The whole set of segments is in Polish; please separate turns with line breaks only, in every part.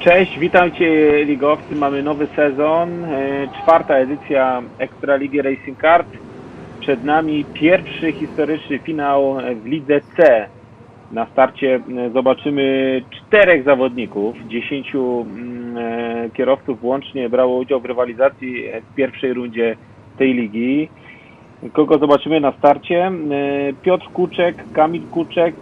Cześć, witajcie ligowcy. Mamy nowy sezon, e, czwarta edycja Ekstraligi Racing Kart. Przed nami pierwszy historyczny finał w Lidze C. Na starcie e, zobaczymy czterech zawodników, dziesięciu mm, e, kierowców łącznie brało udział w rywalizacji w pierwszej rundzie tej ligi. Kogo zobaczymy na starcie? Piotr Kuczek, Kamil Kuczek,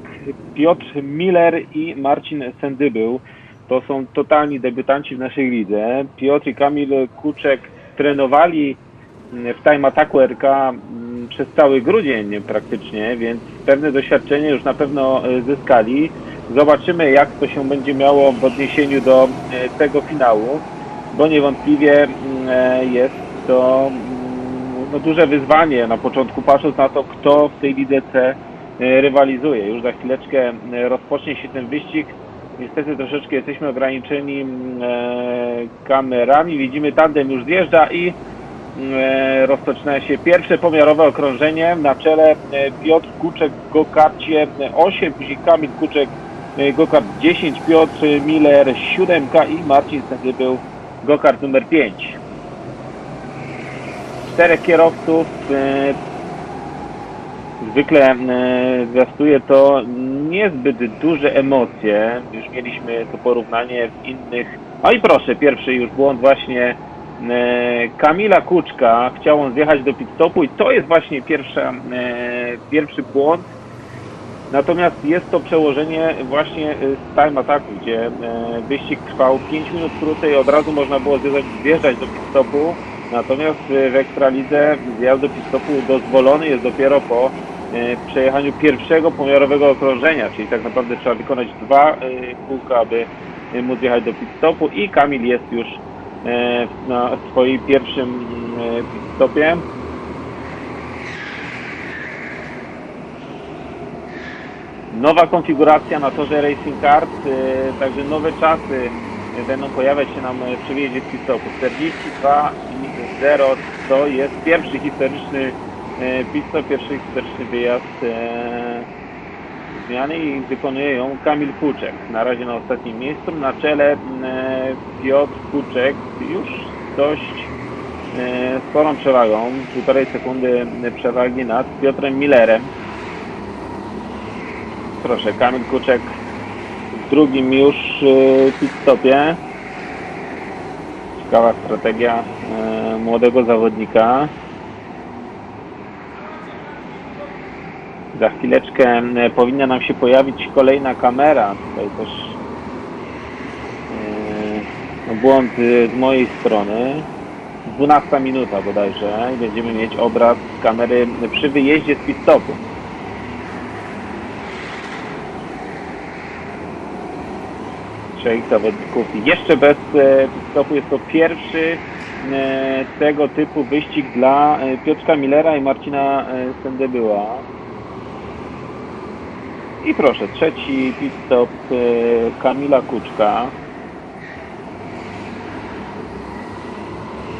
Piotr Miller i Marcin Sendybył. To są totalni debiutanci w naszej lidze. Piotr i Kamil Kuczek trenowali w Time Attacku RK mm, przez cały grudzień praktycznie, więc pewne doświadczenie już na pewno e, zyskali. Zobaczymy, jak to się będzie miało w odniesieniu do e, tego finału, bo niewątpliwie mm, e, jest to mm, no, duże wyzwanie na początku, patrząc na to, kto w tej lidze C e, rywalizuje. Już za chwileczkę rozpocznie się ten wyścig. Niestety troszeczkę jesteśmy ograniczeni mm, e, kamerami. Widzimy tandem już zjeżdża i e, rozpoczyna się pierwsze pomiarowe okrążenie. Na czele e, Piotr Kuczek w gokarcie 8, później Kamil Kuczek gokart 10, Piotr Miller 7 i Marcin Sendybył gokart numer 5. Czterech kierowców Zwykle e, zwiastuje to niezbyt duże emocje. Już mieliśmy to porównanie w innych. No i proszę, pierwszy już błąd właśnie e, Kamila Kuczka. Chciał on zjechać do pit stopu i to jest właśnie pierwsza, e, pierwszy błąd. Natomiast jest to przełożenie właśnie z time attacku, gdzie wyścig trwał 5 minut krócej, od razu można było zjeżdżać, do pit stopu. Natomiast w Ekstralidze zjazd do pit stopu dozwolony jest dopiero po przejechaniu pierwszego pomiarowego okrążenia, czyli tak naprawdę trzeba wykonać dwa e, kółka, aby e, móc jechać do pit stopu i Kamil jest już na swoim pierwszym pit stopie. Nowa konfiguracja na torze Racing Kart, także nowe czasy będą pojawiać się nam przy wyjeździe z pit stopu. 42 i 0 to jest pierwszy historyczny e, pit stop, pierwszy historyczny wyjazd e, zmiany i wykonuje ją Kamil Kuczek. Na razie na ostatnim miejscu. Na czele e, Piotr Kuczek już dość sporą przewagą, półtorej sekundy przewagi nad Piotrem Millerem. Proszę, Kamil Kuczek w drugim już pit stopie. Ciekawa strategia młodego zawodnika. Za chwileczkę e, powinna nam się pojawić kolejna kamera. Tutaj też e, błąd e, z mojej strony. 12 minuta bodajże i będziemy mieć obraz z kamery przy wyjeździe z pit stopu. trzech zawodników. Jeszcze bez e, stopu jest to pierwszy tego typu wyścig dla Piotrka Millera i Marcina Sendebyła. I proszę, trzeci pit stop e, Kamila Kuczka.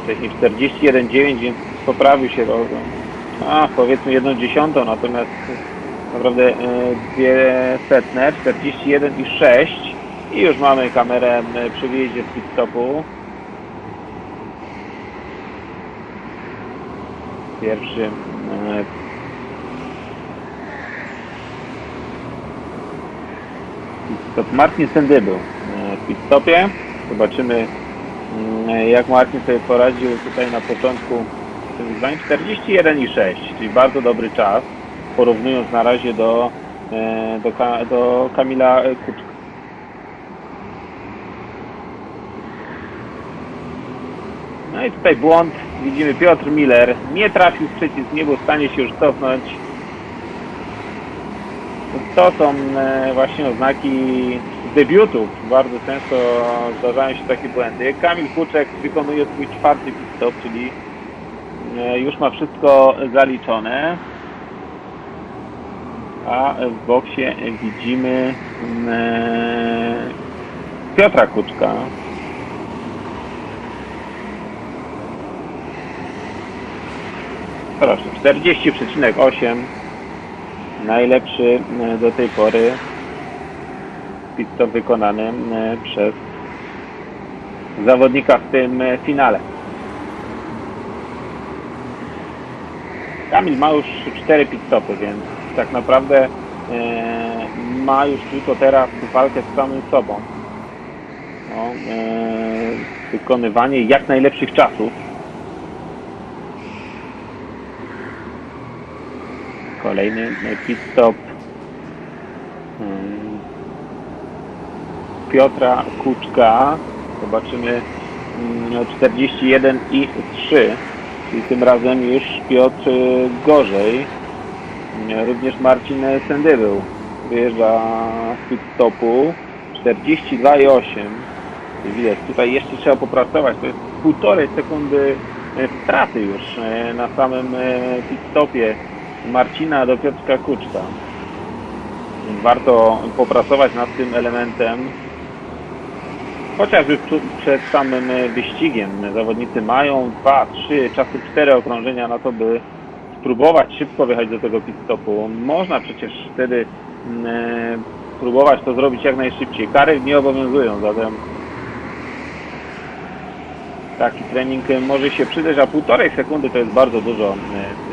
Wcześniej 41,9, więc poprawił się o, a powiedzmy jedną dziesiątą, natomiast naprawdę e, dwie setne, 41 i 6 i już mamy kamerę przy wyjeździe z pit stopu. Pierwszy e, pit stop Martin Sendy był e, w pit stopie. Zobaczymy mm, jak Martin sobie poradził tutaj na początku tym wyzwania 41,6, czyli bardzo dobry czas porównując na razie do, e, do, do Kamila Kuczka. No i tutaj błąd. Widzimy Piotr Miller. Nie trafił w przycisk, nie był w stanie się już cofnąć. To są e, właśnie oznaki debiutów. Bardzo często zdarzają się takie błędy. Kamil Kuczek wykonuje swój czwarty pit stop, czyli e, już ma wszystko zaliczone. A w boksie widzimy e, Piotra Kuczka. Proszę, 40,8 najlepszy e, do tej pory pit stop wykonany e, przez zawodnika w tym e, finale. Kamil ma już 4 pit stopy, więc tak naprawdę ma już tylko teraz walkę z samym sobą. No, wykonywanie jak najlepszych czasów. Kolejny pit stop mm, Piotra Kuczka. Zobaczymy mm, 41 i 3. Czyli tym razem już Piotr gorzej. Mm, Również Marcin Sendybył wyjeżdża z pit stopu 42 i 8. I Widać, tutaj jeszcze trzeba popracować. To jest półtorej sekundy e, straty już e, na samym e, pit stopie Marcina do Piotrka Kuczka. Warto popracować nad tym elementem. Chociażby przed samym wyścigiem zawodnicy mają 2, 3, czasem 4 okrążenia na to, by spróbować szybko wjechać do tego pit stopu. Można przecież wtedy mm, e, próbować to zrobić jak najszybciej. Kary nie obowiązują, zatem taki trening może się przydać, a półtorej sekundy to jest bardzo dużo e,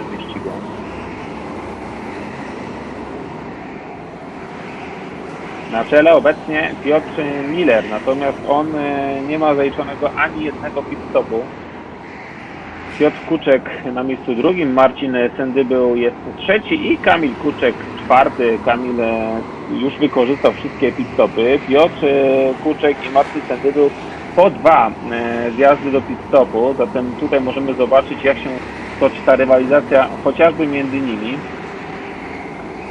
w tym. Na czele obecnie Piotr Miller, natomiast on e, nie ma zaliczonego ani jednego pit stopu. Piotr Kuczek na miejscu drugim, Marcin Sendybył jest trzeci i Kamil Kuczek czwarty. Kamil e, już wykorzystał wszystkie pit stopy. Piotr e, Kuczek i Marcin Sendybył po dwa wjazdy do pit stopu, zatem tutaj możemy zobaczyć jak się toczy ta rywalizacja chociażby między nimi.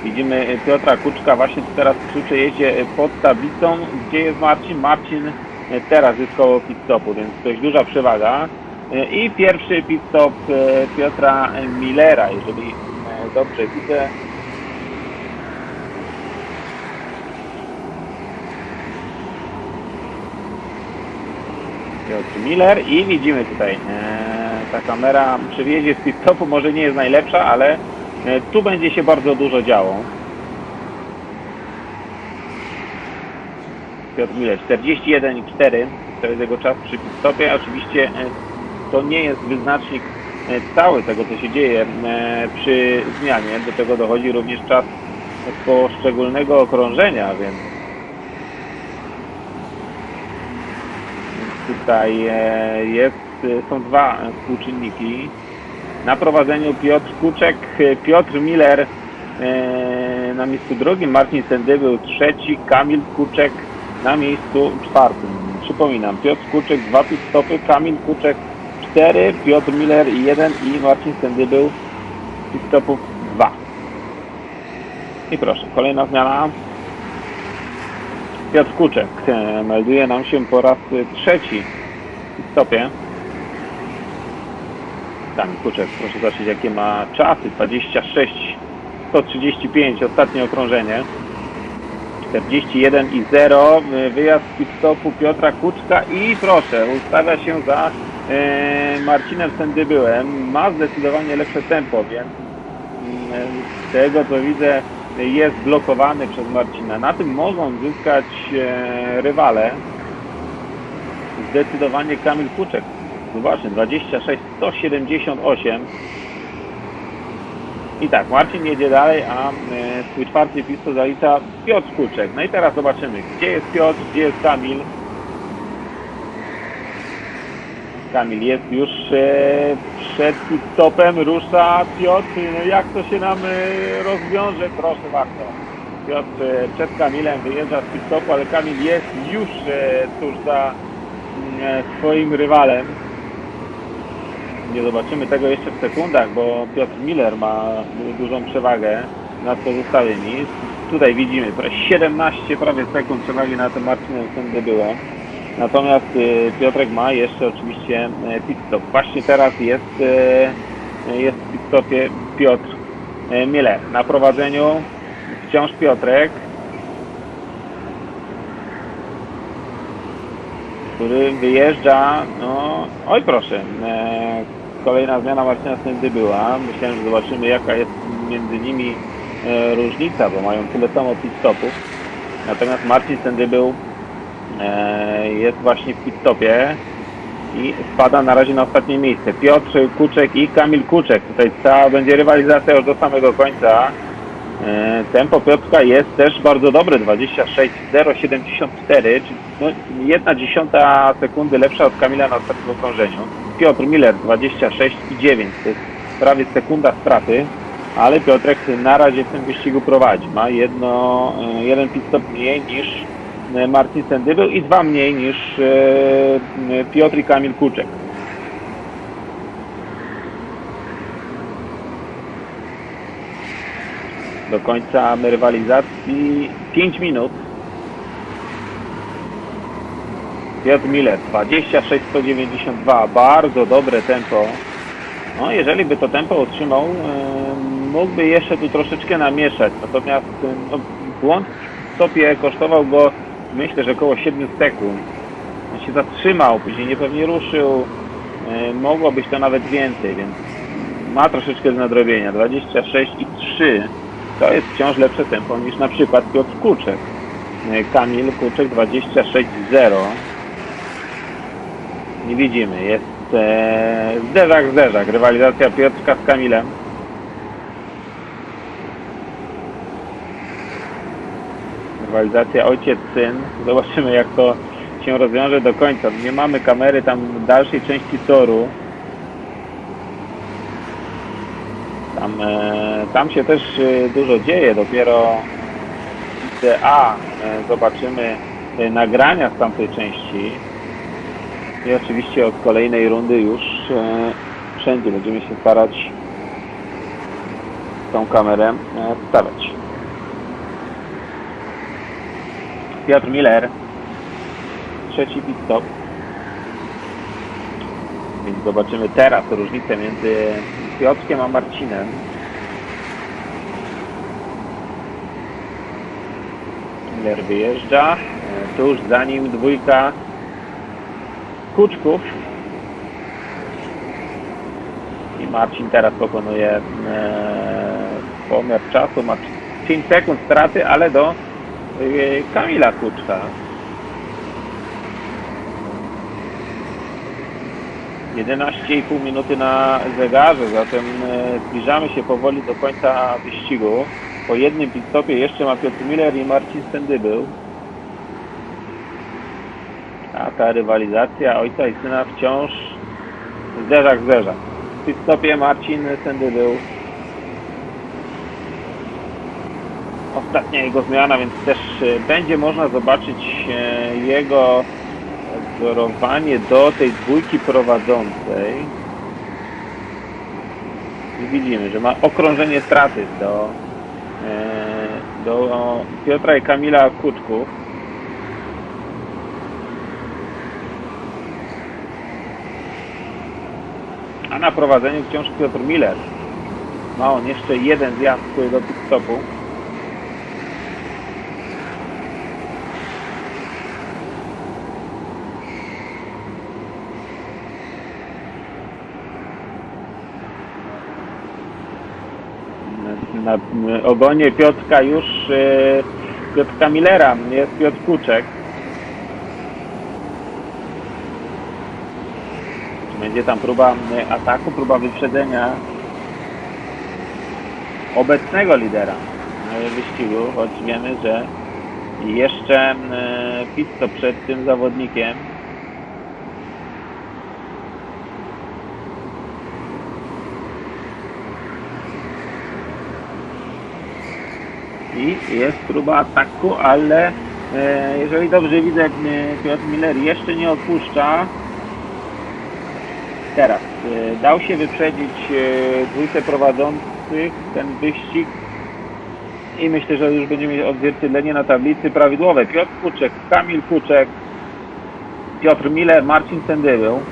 Widzimy Piotra Kuczka właśnie teraz przy przejeździe pod tablicą. Gdzie jest Marcin? Marcin e, teraz zyskał pit stopu, więc dość duża przewaga. E, I pierwszy pit stop e, Piotra Millera, jeżeli dobrze widzę. Piotr Miller i widzimy tutaj ta kamera przy wjeździe z pit stopu może nie jest najlepsza, ale tu będzie się bardzo dużo działo. Piotr Miller 41,4 to jest jego czas przy pit stopie. Oczywiście e, to nie jest wyznacznik e, cały tego co się dzieje e, przy zmianie. Do tego dochodzi również czas poszczególnego okrążenia, więc Tutaj e, jest, e, są dwa e, współczynniki. Na prowadzeniu Piotr Kuczek, e, Piotr Miller e, na miejscu drugim, Marcin Sendy był trzeci, Kamil Kuczek na miejscu czwartym. Przypominam, Piotr Kuczek dwa pit stopy, Kamil Kuczek cztery, Piotr Miller jeden i Marcin Sendy był pit stopów. I proszę, kolejna zmiana. Piotr Kuczek e, melduje nam się po raz trzeci w stopie. Tam Kuczek, proszę zobaczyć jakie ma czasy. 26, 135, ostatnie okrążenie. 41 i 0. e, Wyjazd z pit stopu Piotra Kuczka i proszę, ustawia się za e, Marcinem Sendybyłem. Ma zdecydowanie lepsze tempo, więc z tego co widzę jest blokowany przez Marcina. Na tym mogą zyskać e, rywale. Zdecydowanie Kamil Kuczek. Zobaczmy, 26, 178. I tak, Marcin jedzie dalej, a e, swój czwarty pistol zalicza Piotr Kuczek. No i teraz zobaczymy, gdzie jest Piotr, gdzie jest Kamil. Kamil jest już e, przed stopem, rusza Piotr, no jak to się nam e, rozwiąże, proszę bardzo. Piotr przed Kamilem wyjeżdża z pit stopu, ale Kamil jest już tuż za mm, swoim rywalem. Nie zobaczymy tego jeszcze w sekundach, bo Piotr Miller ma dużą przewagę nad pozostałymi. Tutaj widzimy prawie 17 prawie sekund przewagi nad Marcinem Sendebyłem. Natomiast e, Piotrek ma jeszcze oczywiście e, pit stop. Właśnie teraz jest, e, jest w pit stopie Piotr e, Miller. Na prowadzeniu wciąż Piotrek, który wyjeżdża, no, oj proszę, kolejna zmiana Marcina Sędy była. Myślałem, że zobaczymy jaka jest między nimi e, różnica, bo mają tyle samo pit stopów. Natomiast Marcin Sędy był e, jest właśnie w pit-stopie i spada na razie na ostatnie miejsce. Piotr Kuczek i Kamil Kuczek. Tutaj cała będzie rywalizacja już do samego końca. E, Tempo Piotrka jest też bardzo dobre, 26,074, czyli no, jedna dziesiąta sekundy lepsza od Kamila na ostatnim okrążeniu. Piotr Miller 26,9, to jest prawie sekunda straty, ale Piotrek na razie w tym wyścigu prowadzi. Ma jedno, e, jeden pit stop mniej niż e, Marcin Sendybeł i dwa mniej niż e, Piotr i Kamil Kuczek. do końca rywalizacji 5 minut. Piotr Miller 26,192, bardzo dobre tempo. No, jeżeli by to tempo utrzymał, e, mógłby jeszcze tu troszeczkę namieszać. Natomiast no, błąd w stopie kosztował go myślę, że około 7 sekund. On się zatrzymał, później niepewnie ruszył. Mogło być to nawet więcej, więc ma troszeczkę do nadrobienia. 26,3 to jest wciąż lepsze tempo niż na przykład Piotr Kuczek. Kamil Kuczek 26,0. Nie widzimy, jest e, zderzak, zderzak. Rywalizacja Piotrka z Kamilem. Rywalizacja ojciec-syn. Zobaczymy jak to się rozwiąże do końca. Nie mamy kamery tam w dalszej części toru. Tam, e, tam się też e, dużo dzieje. Dopiero ICA e, zobaczymy e, nagrania z tamtej części. I oczywiście od kolejnej rundy już e, wszędzie będziemy się starać tą kamerę e, wstawiać. Piotr Miller, trzeci pit stop. Więc zobaczymy teraz różnicę między Piotrkiem a Marcinem. Miller wyjeżdża. E, Tuż za nim dwójka Kuczków. I Marcin teraz pokonuje e, pomiar czasu. Ma 5 sekund straty, ale do e, Kamila Kuczka. 11,5 minuty na zegarze, zatem e, zbliżamy się powoli do końca wyścigu. Po jednym pit stopie jeszcze ma Piotr Miller i Marcin Stendybył. A ta rywalizacja ojca i syna wciąż zderzak zderzak. W pit Marcin Stendybył. Ostatnia jego zmiana, więc też e, będzie można zobaczyć e, jego wzorowanie do tej dwójki prowadzącej. I widzimy, że ma okrążenie straty do, e, do Piotra i Kamila Kuczków. A na prowadzeniu wciąż Piotr Miller. Ma on jeszcze jeden zjazd do pit stopu. na ogonie Piotrka już e, Piotrka Millera jest Piotr Kuczek. Będzie tam próba e, ataku, próba wyprzedzenia obecnego lidera wyścigu, choć wiemy, że jeszcze e, stop przed tym zawodnikiem i jest próba ataku, ale e, jeżeli dobrze widzę, Piotr Miller jeszcze nie odpuszcza. Teraz e, dał się wyprzedzić e, dwójce prowadzących ten wyścig i myślę, że już będziemy mieć odzwierciedlenie na tablicy prawidłowe. Piotr Kuczek, Kamil Kuczek, Piotr Miller, Marcin Sendybeł.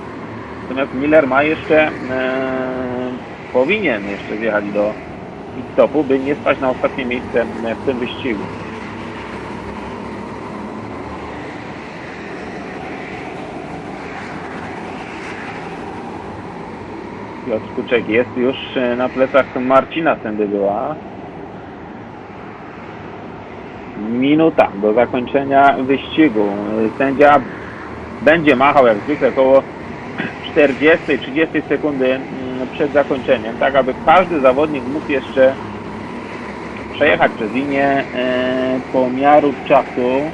Natomiast Miller ma jeszcze, e, powinien jeszcze wjechać do pit stopu, by nie spać na ostatnie miejsce w tym wyścigu. Piotr Kuczek jest już e, na plecach Marcina Sendybyła. minuta do zakończenia wyścigu. Sędzia będzie machał jak zwykle około 40-30 sekundy mm, przed zakończeniem, tak aby każdy zawodnik mógł jeszcze przejechać przez linię e, pomiaru czasu.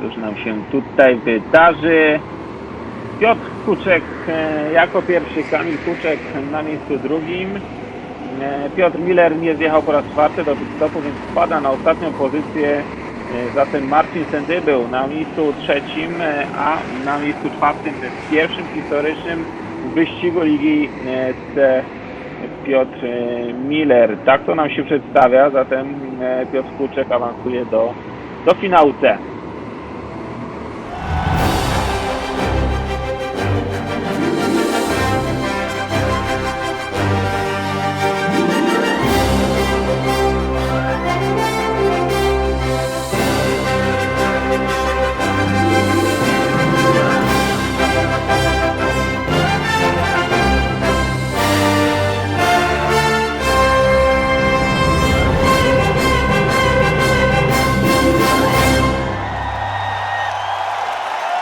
Cóż nam się tutaj wydarzy? Piotr Kuczek e, jako pierwszy, Kamil Kuczek na miejscu drugim. E, Piotr Miller nie zjechał po raz czwarty do stopu, więc spada na ostatnią pozycję. E, Zatem Marcin Sendy był na miejscu trzecim, a na miejscu czwartym w pierwszym historycznym wyścigu Ligi C Piotr Miller. Tak to nam się przedstawia, zatem Piotr Kuczek awansuje do, do finału C.